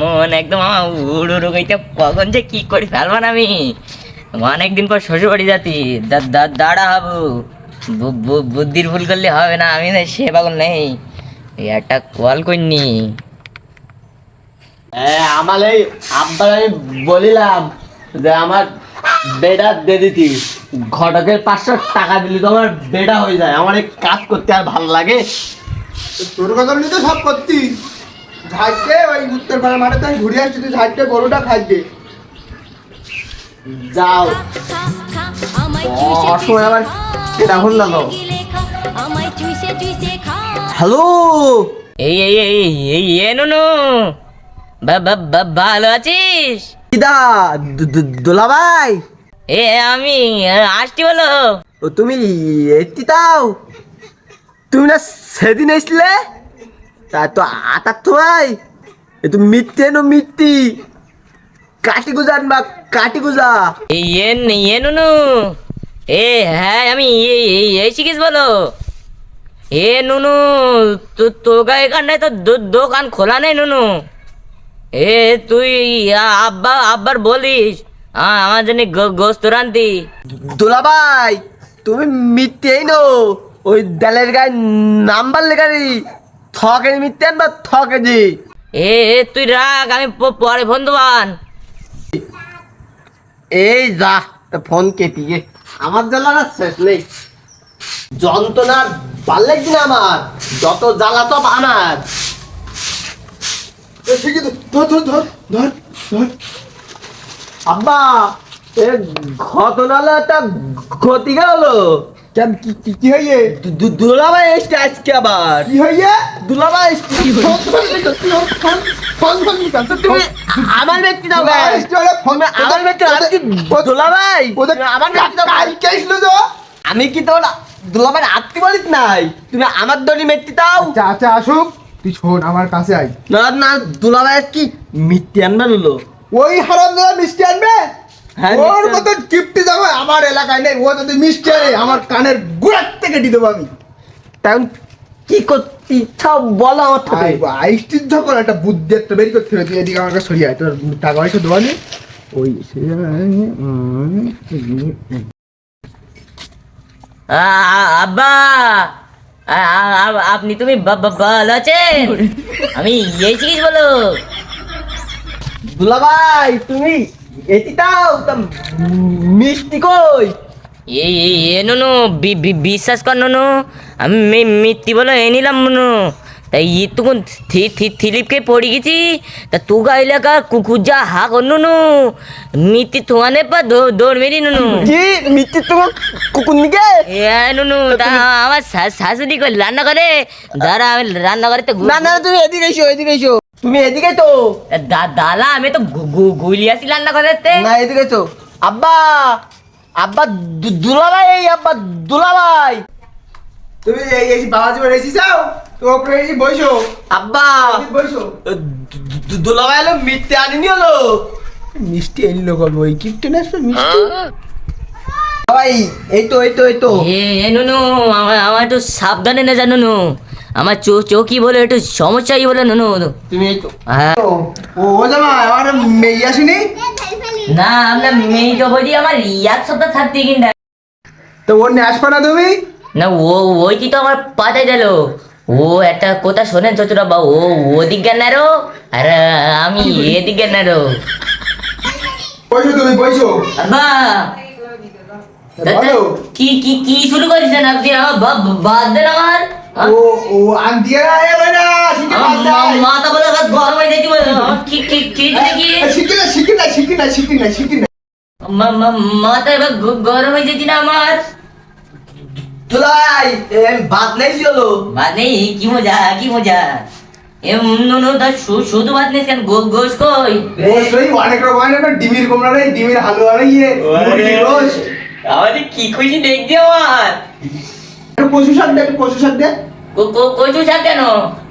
মন একদম আমার উড়ু উড়ু গইতে কখন যে কি করি ফেলবান আমি? অনেকদিন পর শ্বশুর বাড়ি যাতি দাঁড়া হাবু। বুদ্ধির ভুল করলে হবে না আমি না সে পাগল নেই। এই একটা কল করিনি হ্যাঁ আমার এই আব্বার আমি বলিলাম যে আমার বেডা দে দিতি। ঘটকের পাঁচশো টাকা দিলি তো আমার বেডা হয়ে যায়। আমার এই কাজ করতে আর ভালো লাগে। তোর কথা তো সব করতি। ঝাড়তে ওই উত্তর পাড়া মাঠে তো আমি ঘুরে আসছি তুই ঝাড়তে গরুটা খাইতে। যাও। অসময় আবার কেটা হল না তো হ্যালো? এই এই এই এই এ নুনু। ভালো আছিস? দিদা দোলা ভাই এ আমি আসছি বলো। ও তুমি এটি তাও তুমি না সেদিন এসলে? তা তো আতার তোমাই এ তো মিথ্যে নো মিথ্যি। কাটি গুজান বা কাটি গুজা। এ এ নুনু এ হ্যাঁ আমি এই শিখিস বলো। এ নুনু তো তোকে এখানটায় তো দোকান খোলা নেই নুনু এ তুই আব্বা আব্বার বলিস। আমার জন্য গোস্ত রান্তি দোলা ভাই তুমি মিথ্যেই নো। ওই দেলের গায়ে নাম্বার লেখারি। থকে মিথ্যে বা থকে জি এ তুই রাখ আমি পরে ফোন দেবান এই যা ফোন কেটে গে আমার জ্বালা না শেষ নেই। যন্ত্রণার ভালো লাগছে না আমার যত জ্বালা সব আমার। ধর ধর ধর ধর ধর আব্বা এ ঘটনাটা একটা গতি গেল। কেন কি কি কি হইয়ে দুলাভাই এসছে আজকে আবার কি হইয়ে দুলাভাই এসছে তুমি আমার ব্যক্তি দাও আমার ব্যক্তি দুলাভাই আমার ব্যক্তি দাও। কালকে তো আমি কি তোর দুলাভাই আত্মি বলিস নাই তুমি আমার দলি মেট্টি দাও আচ্ছা আচ্ছা আসুক তুই শোন আমার কাছে আই না না দুলাভাই কি মিথ্যে আনবে হলো ওই হারাম দাদা মিষ্টি আনবে হ্যাঁ, ওর মতো গিফট যাব আমার এলাকায় নেই। ও যদি মিষ্টি আমার কানের গুড়ার থেকে দিয়ে দেবো আমি কি করতে? ইচ্ছা বলো আমার সাথে। আইসটির যখন একটা বুদ্ধি একটা বের করতে হবে। তুই এদিকে আমার কাছে সরিয়ে আয়। তোর টাকা পয়সা দেওয়া নেই। ওই আ- আব্বা! আপনি তুমি ভালো আছেন? আমি এই শিখিস বলো। দুলাভাই তুমি এটি দাও তা মিষ্টি কই? এ বি- বি- বিশ্বাস কর নুনু। আমি মি- মিথ্যি বলো এ নিলাম নুনু। তাই ই তখন থিলিপকে পড়ে গেছি। তা তু তুগা এলাকা কুকুর যা হা কর নুনু। মিথ্যি থোয়ানে পা দৌড় মেরি নুনু। কি? মিষ্টি তোমার কুকুর নিকে? এ নুনু তা আমার শাশুড়ি রান্না করে দাঁড়া আমি রান্না করে তো না না তুমি এদিকে এসো এদিকে এসো। তুমি এদিকে তো। দা- দালা আমি তো গুলিয়াছি রান্না করতে না এদিকে তো। আব্বা আব্বা দুলাভাই এই আব্বা দুলাভাই। তুমি এই এই বাবাজি বাড়ি এসেছি? যাও তো ওপরে এসে বসো। আব্বা এদিকে বসো। দুলাভাই হলো মিথ্যে আনিনি হলো। মিষ্টি এলো গল্প ওই নিয়ে আসবে মিষ্টি? ভাই এই তো এই তো এই তো। এ নুনু আমার আমার একটু সাবধানে না জানো নুনু। আমার চো চোখি বলে একটু সমস্যাই বলে নুনু তুমি হ্যাঁ। ও জামা আমার মেয়ে আসেনি? না আমরা মেয়ে তো বলি আমার এক সপ্তাহ থাকতে কিনা তো ওর নিয়ে আসবে না তুমি? না ও ওইটি তো আমার পাতে গেল। ও একটা কথা শোনেন চতুরা বা ও ওদিক গেনারো আর আমি এদিক গেনারো বসো তুমি বসো। বা বলো কি কি কি শুরু করেছেন আপনি? বাদ দেন আমার। ও ও আন্টিয়া এ না শিখে আমার না মাথা বলে গরম যাচ্ছে বলে কি কি কি কি শিখি না শিখি না শিখি না শিখি না শিখি না। মা- মা- মাথা এবার গ- গরম না আমার। দুলাই ভাত নেই ছিল বাদ নেই কি মজা কি মজা। এম নুনু তা শুধু ভাত নেই কেন? গো- গোস কই? ওই অনেক রকম ডিমির নেই ডিমির হালুয়া নেই ইয়ে রোস্ট আমার যে কি খুশি দেখছি আমার। কচু শাক দে কচু শাক দে। কচু শাক কেন?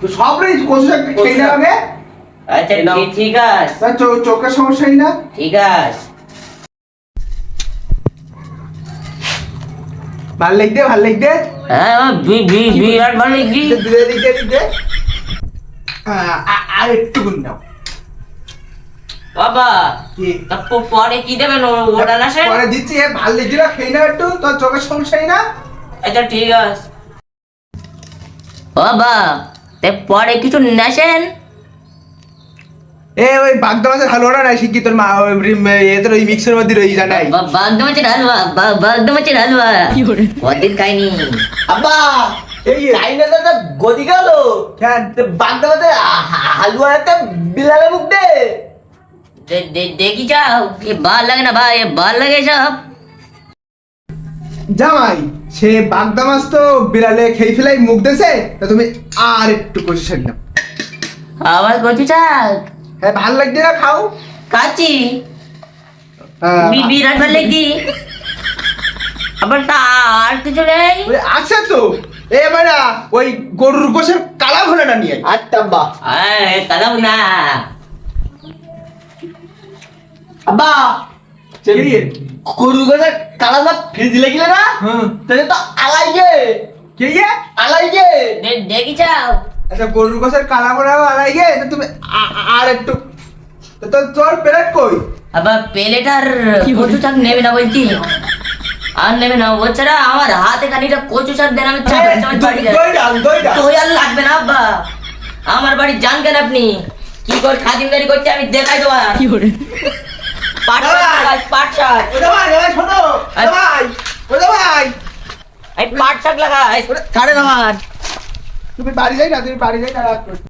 তো সব রে কচু শাক খেয়ে আগে। আচ্ছা ঠিক- আছে। চোখের সমস্যা নেই না? ঠিক আছে। ভালো লাগবে ভালো লাগবে হ্যাঁ আমার বি- বি- বিরাট ভালো লাগছি দিতে দিতে দিতে আ- আর একটু গুণ নাও বাবা কি? তা প- পরে কি দেবেন ওটা না পরে দিচ্ছি ভালো লেগে খেয়ে নাও একটু তোর চোখের সমস্যাই না? আচ্ছা ঠিক আছে। বাবা তে পরে কিছু নেছেন এ ওই বাগদা মাছের হালুয়াটা নাই শিখি তোর মা ওই রি- এ তোর ওই মিক্সের মধ্যে রয়ে জানাই বাগদা মাছের হালুয়া বাগদা মাছের হালুয়া। কদিন খাইনি। আব্বা এই কাইনে দাদা গদি গেল। কেন বাগদা বাদে হালুয়া একটা বিলালে মুখ দে। দে- দে- দেখি যাও এ ভালো লাগে না ভাই ভালো লাগে সব। জামাই সে বাগদা মাছ তো বিড়ালে খেয়ে ফেলাই মুখ দেছে তা তুমি আর একটু নাও। আবার কচু হ্যাঁ ভালো লাগছে না খাও। কাচি হ্যাঁ, বিরাট ভালো আবার তা আর কিছু নেই? ওই আছে তো। এ মানে ওই গরুর গোশের কালা ভোলাটা নিয়ে আয়। আচ্ছা কালাম না আব্বা কি রে? গরু গাছের কালা না ফ্রিজ লেগিলে না তাহলে তো আলাই গে। কে? আলাই গে। দেখি যাও আচ্ছা গরুর গোশের কালা ভোলা আলাই গে তা তুমি আর একটু। তা তোর প্লেট কই? আবার প্লেট আর কচু শাক নেবে না বলছি। আর নেবে না ও ছাড়া আমার হাতে খানিকটা কচু শাক দেন আমি দই দই আর লাগবে না আব্বা। আমার বাড়ি যান কেন আপনি। কি করে খাদিমদারি করছে আমি দেখাই দেবো আর। পাট শাক পাট শাক। পাট শাক লাগাই ছাড়েন আমার তুমি বাড়ি যাই না তুমি বাড়ি যাই না।